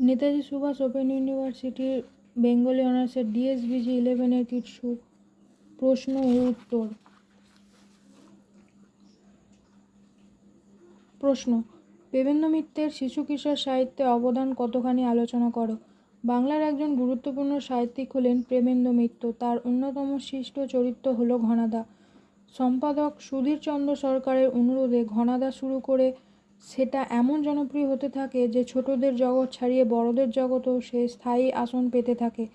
Netaji Subhash open ইউনিভার্সিটির Bengali অনার্সের ডিএসবিজি ইলেভেনের কিছু প্রশ্ন ও উত্তর? প্রশ্ন দেবেন্দ্র মিত্রের শিশু কিশোর সাহিত্যে অবদান কতখানি আলোচনা করো? বাংলার একজন গুরুত্বপূর্ণ সাহিত্যিক হলেন প্রেমেন্দ্র মিত্র। তার অন্যতম সৃষ্ট চরিত্র হল ঘনাদা। সম্পাদক সুধীরচন্দ্র সরকারের অনুরোধে ঘনাদা শুরু করে সেটা এমন জনপ্রিয় হতে থাকে যে ছোটদের জগৎ ছাড়িয়ে বড়দের জগতেও সে স্থায়ী আসন পেতে থাকে।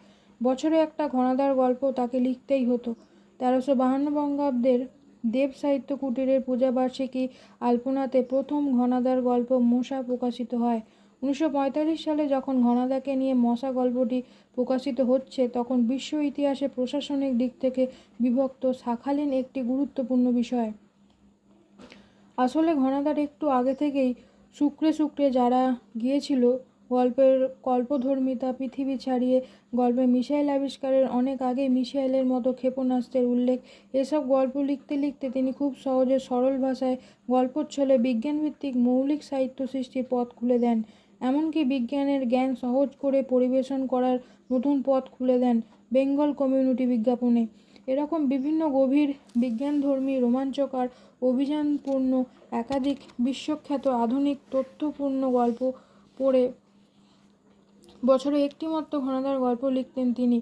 বছরে একটা ঘনাদার গল্প তাকে লিখতেই হতো। তেরোশো বাহান্ন বঙ্গাব্দের দেব সাহিত্য কুটিরের পূজাবার্ষিকী আলপনাতে প্রথম ঘনাদার গল্প মশা প্রকাশিত হয়। উনিশশো পঁয়তাল্লিশ সালে যখন ঘনাদাকে নিয়ে মশা গল্পটি প্রকাশিত হচ্ছে, তখন বিশ্ব ইতিহাসে প্রশাসনিক দিক থেকে বিভক্ত শাখালীন একটি গুরুত্বপূর্ণ বিষয়। আসলে ঘনাদার একটু আগে থেকেই শুক্রে শুক্রে যারা গিয়েছিল গল্পের কল্পধর্মিতা পৃথিবী ছাড়িয়ে গল্পে মিসাইল আবিষ্কারের অনেক আগে মিসাইলের মতো ক্ষেপণাস্ত্রের উল্লেখ, এসব গল্প লিখতে লিখতে তিনি খুব সহজে সরল ভাষায় গল্পচ্ছলে বিজ্ঞানভিত্তিক মৌলিক সাহিত্য সৃষ্টির পথ খুলে দেন। এমনকি বিজ্ঞানের জ্ঞান সহজ করে পরিবেশন করার নতুন পথ খুলে দেন বেঙ্গল কমিউনিটি বিজ্ঞাপনে। এরকম বিভিন্ন গভীর বিজ্ঞানধর্মী, রোমাঞ্চকর, অভিযানপূর্ণ, একাধিক বিশ্বখ্যাত, আধুনিক, তথ্যপূর্ণ গল্প পড়ে বছরে একটিমাত্র ঘনাদার গল্প লিখতেন তিনি।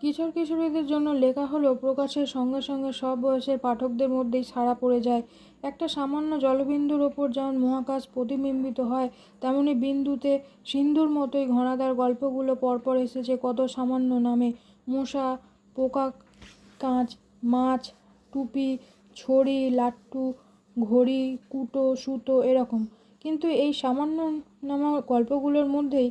কিশোর কিশোরীদের জন্য লেখা হলেও প্রকাশের সঙ্গে সঙ্গে সব বয়সের পাঠকদের মধ্যেই সাড়া পড়ে যায়। একটা সামান্য জলবিন্দুর ওপর যেমন মহাকাশ প্রতিবিম্বিত হয়, তেমনি বিন্দুতে সিন্ধুর মতোই ঘনাদার গল্পগুলো পরপর এসেছে কত সামান্য নামে। মশা, পোকা কাঁচ, মাছ, টুপি, ছড়ি, লাট্টু, ঘড়ি, কুটো, সুতো এরকম। কিন্তু এই সামান্য নামা গল্পগুলোর মধ্যেই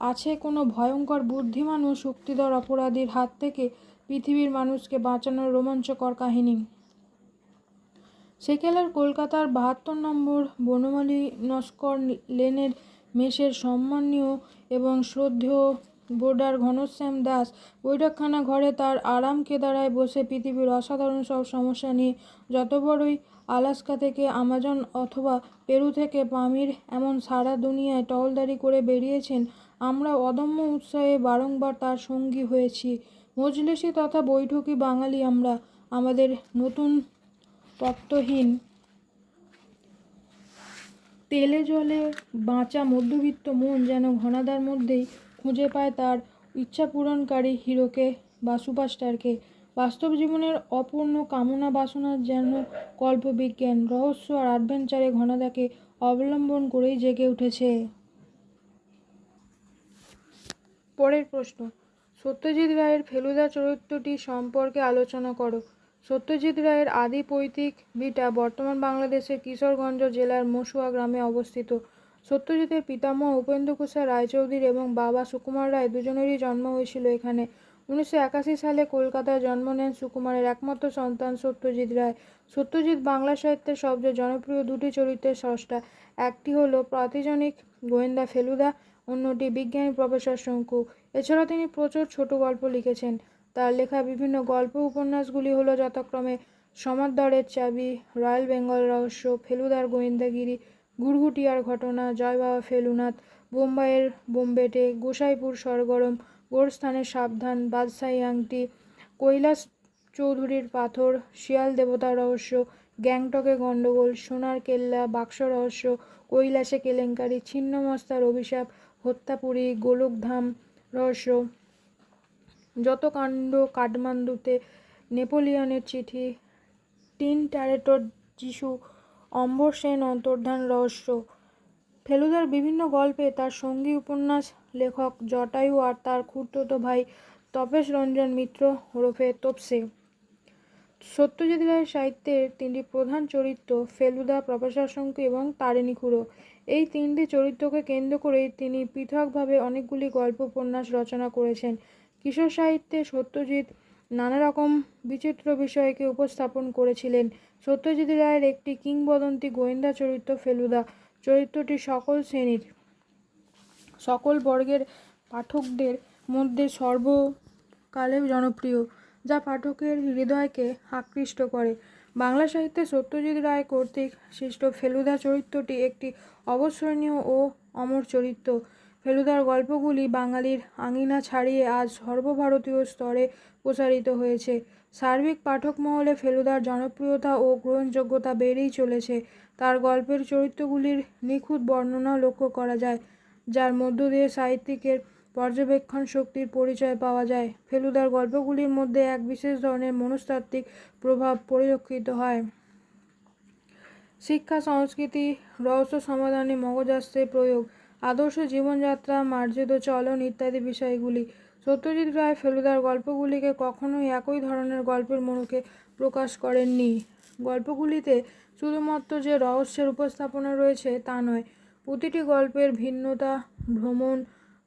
আছে কোনো ভয়ঙ্কর বুদ্ধিমান ও শক্তিধর অপরাধীর হাত থেকে পৃথিবীর মানুষকে বাঁচানোর রোমাঞ্চকর কাহিনী। সেকেলার কলকাতার বাহাত্তর নম্বর বনমালী নস্কর লেনের মেসের সম্মানীয় এবং শ্রদ্ধেয় বোর্ডার ঘনশ্যাম দাস। বৈঠকখানা ঘরে তার আরাম কেদারায় বসে পৃথিবীর অসাধারণ সব সমস্যা নিয়ে যত বড়ই আলাস্কা থেকে আমাজন অথবা পেরু থেকে পামির এমন সারা দুনিয়ায় টহলদারি করে বেরিয়েছেন, আমরা অদম্য উৎসাহে বারংবার তার সঙ্গী হয়েছি। মজলিসি তথা বৈঠকি বাঙালি আমরা, আমাদের নতুন তত্ত্বহীন তেলে জলে বাঁচা মধ্যবিত্ত মন যেন ঘনাদার মধ্যেই খুঁজে পায় তার ইচ্ছা পূরণকারী হিরোকে বা সুপারস্টারকে। বাস্তব জীবনের অপূর্ণ কামনা বাসনার যেন কল্পবিজ্ঞান, রহস্য আর অ্যাডভেঞ্চারে ঘনাদাকে অবলম্বন করেই জেগে উঠেছে। পরের প্রশ্ন, সত্যজিৎ রায়ের ফেলুদা চরিত্রটি সম্পর্কে আলোচনা করো। সত্যজিৎ রায়ের আদি পৈতৃক ভিটা বর্তমান বাংলাদেশের কিশোরগঞ্জ জেলার মসুয়া গ্রামে অবস্থিত। সত্যজিতের পিতামহ উপেন্দ্র কুমার রায়চৌধুরী এবং বাবা সুকুমার রায় দুজনেরই জন্ম হয়েছিল এখানে। উনিশশো একাশি সালে কলকাতায় জন্ম নেন সুকুমারের একমাত্র সন্তান সত্যজিৎ রায়। সত্যজিৎ বাংলা সাহিত্যের সবচেয়ে জনপ্রিয় দুটি চরিত্রের স্রষ্টা একটি হলো প্রাতিজনিক গোয়েন্দা ফেলুদা, অন্যটি বিজ্ঞানী প্রফেসর শঙ্কু। এছাড়া তিনি প্রচুর ছোট গল্প লিখেছেন। তার লেখা বিভিন্ন গল্প উপন্যাসগুলি হলো যথাক্রমে সমাদরের চাবি, রয়্যাল বেঙ্গল রহস্য, ফেলুদার গোয়েন্দাগিরি গুড়গুটিয়ার ঘটনা, জয় বাবা ফেলুনাথ, বোম্বাইয়ের বোম্বেটে, গোসাইপুর সরগরম গোরস্থানের সাবধান, বাদশাহী আংটি, কৈলাস চৌধুরীর পাথর, শিয়াল দেবতা রহস্য, গ্যাংটকে গণ্ডগোল, সোনার কেল্লা, বাক্স রহস্য, কৈলাসে কেলেঙ্কারি, ছিন্নমস্তার অভিশাপ, হত্যাপুরী, গোলকধাম রহস্য। যত কাণ্ড কাঠমান্ডুতে নেপোলিয়নের চিঠি, টিন ট্যারেটোর যিশু অম্বর সেন অন্তর্ধান রহস্য। ফেলুদার বিভিন্ন গল্পে তার সঙ্গী উপন্যাস লেখক জটায়ু আর তার খুড়তো ভাই তপেশ রঞ্জন মিত্র ওরফে তোপসে। সত্যজিৎ রায়ের সাহিত্যের তিনটি প্রধান চরিত্র ফেলুদা, প্রফেসর শঙ্কু এবং তারিণী খুড়ো। এই তিনটি চরিত্রকে কেন্দ্র করেই তিনি পৃথকভাবে অনেকগুলি গল্প উপন্যাস রচনা করেছেন। কিশোর সাহিত্যে সত্যজিৎ নানা রকম বিচিত্র বিষয়কে উপস্থাপন করেছিলেন। সত্যজিৎ রায়ের একটি কিংবদন্তি গোয়েন্দা চরিত্র ফেলুদা। চরিত্রটি সকল শ্রেণির, সকল বর্গের পাঠকদের মধ্যে সর্বকালে জনপ্রিয়, যা পাঠকের হৃদয়কে আকৃষ্ট করে। বাংলা সাহিত্যে সত্যজিৎ রায় কর্তৃক সৃষ্ট ফেলুদা চরিত্রটি একটি অবসরণীয় ও অমর চরিত্র। ফেলুদার গল্পগুলি বাঙালির আঙিনা ছাড়িয়ে আজ সর্বভারতীয় স্তরে প্রসারিত হয়েছে। সার্বিক পাঠক মহলে ফেলুদার জনপ্রিয়তা ও গ্রহণযোগ্যতা বেড়েই চলেছে। তার গল্পের চরিত্রগুলির নিখুঁত বর্ণনা লক্ষ্য করা যায়, যার মধ্য দিয়ে সাহিত্যিকের পর্যবেক্ষণ শক্তির পরিচয় পাওয়া যায়। ফেলুদার গল্পগুলির মধ্যে এক বিশেষ ধরনের মনস্তাত্ত্বিক প্রভাব পরিলক্ষিত হয়। শিক্ষা, সংস্কৃতি, রহস্য সমাধানে মগজাস্ত্রের প্রয়োগ। আদর্শ জীবনযাত্রা, মার্জিত চলন ইত্যাদি বিষয়গুলি। সত্যজিৎ রায় ফেলুদার গল্পগুলিকে কখনোই একই ধরনের গল্পের মোড়কে প্রকাশ করেননি। গল্পগুলিতে শুধুমাত্র যে রহস্যের উপস্থাপনা রয়েছে তা নয়, প্রতিটি গল্পের ভিন্নতা, ভ্রমণ,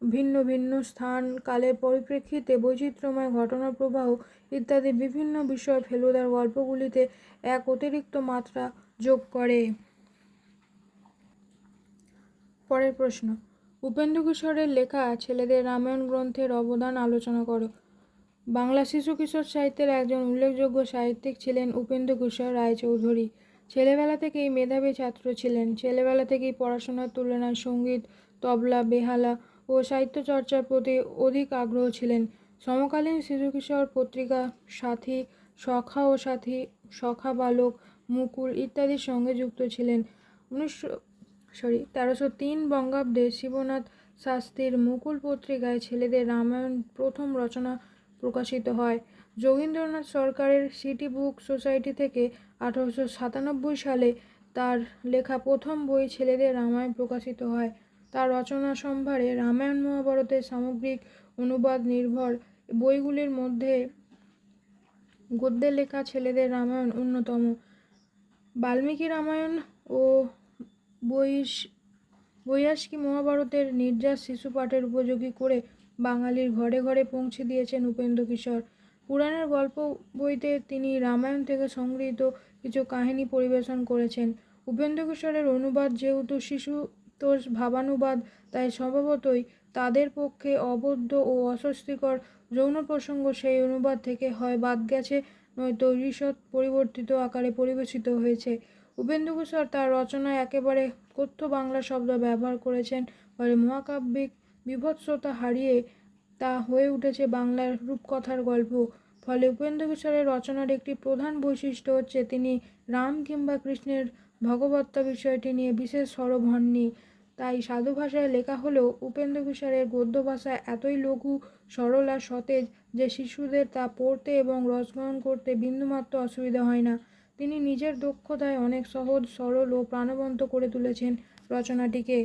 ভিন্ন ভিন্ন স্থান, কালের পরিপ্রেক্ষিতে বৈচিত্র্যময় ঘটনা প্রবাহ ইত্যাদি বিভিন্ন বিষয় ফেলুদার গল্পগুলিতে এক অতিরিক্ত মাত্রা যোগ করে। পরের প্রশ্ন। উপেন্দ্র কিশোরের লেখা ছেলেদের রামায়ণ গ্রন্থের অবদান আলোচনা করো। বাংলা শিশু কিশোর সাহিত্যের একজন উল্লেখযোগ্য সাহিত্যিক ছিলেন উপেন্দ্র কিশোর রায়চৌধুরী। ছেলেবেলা থেকেই মেধাবী ছাত্র ছিলেন। ছেলেবেলা থেকেই পড়াশোনার তুলনায় সংগীত, তবলা, বেহালা ও সাহিত্য চর্চার প্রতি অধিক আগ্রহ ছিলেন। সমকালীন শিশু কিশোর পত্রিকা, সাথী, সখা ও সাথী, সখা বালক, মুকুল ইত্যাদির সঙ্গে যুক্ত ছিলেন। উনিশশো সরি, তেরোশো তিন বঙ্গাব্দে শিবনাথ শাস্ত্রীর মুকুল পত্রিকায় ছেলেদের রামায়ণ প্রথম রচনা প্রকাশিত হয়। যোগীন্দ্রনাথ সরকারের সিটি বুক সোসাইটি থেকে আঠারোশো সাতানব্বই সালে তার লেখা প্রথম বই ছেলেদের রামায়ণ প্রকাশিত হয়। তার রচনা সম্ভারে রামায়ণ মহাভারতের সামগ্রিক অনুবাদ নির্ভর। বইগুলির মধ্যে গদ্যে লেখা ছেলেদের রামায়ণ অন্যতম। বাল্মীকি রামায়ণ ও বৈশ বৈয়াস্কি মহাভারতের নির্যাস শিশু পাঠের উপযোগী করে বাঙালির ঘরে ঘরে পৌঁছে দিয়েছেন উপেন্দ্র কিশোর। পুরাণের গল্প বইতে তিনি রামায়ণ থেকে সংগৃহীত কিছু কাহিনী পরিবেশন করেছেন। উপেন্দ্র কিশোরের অনুবাদ যেহেতু শিশু তোষ ভাবানুবাদ, তাই স্বভাবতই তাদের পক্ষে অবদ্ধ ও অস্বস্তিকর যৌন প্রসঙ্গ সেই অনুবাদ থেকে হয় বাদ গেছে, নয়তো ঈষৎ পরিবর্তিত আকারে পরিবেশিত হয়েছে। উপেন্দ্র কিশোর তার রচনায় একেবারে কথ্য বাংলা শব্দ ব্যবহার করেছেন ফলে মহাকাব্যিক বিভৎসতা হারিয়ে তা হয়ে উঠেছে বাংলার রূপকথার গল্প। ফলে উপেন্দ্র কিশোরের রচনার একটি প্রধান বৈশিষ্ট্য হচ্ছে তিনি রাম কিংবা কৃষ্ণের ভগবত্তা বিষয়টি নিয়ে বিশেষ সরব হননি। তাই সাধু ভাষায় লেখা হলেও উপেন্দ্র কিশোরের গদ্য ভাষা এতই লঘু, সরল আর সতেজ যে শিশুদের তা পড়তে এবং রসগ্রহণ করতে বিন্দুমাত্র অসুবিধা হয় না। তিনি নিজের দক্ষতায় অনেক সহজ সরল ও প্রাণবন্ত করে তুলেছেন রচনাটিকে।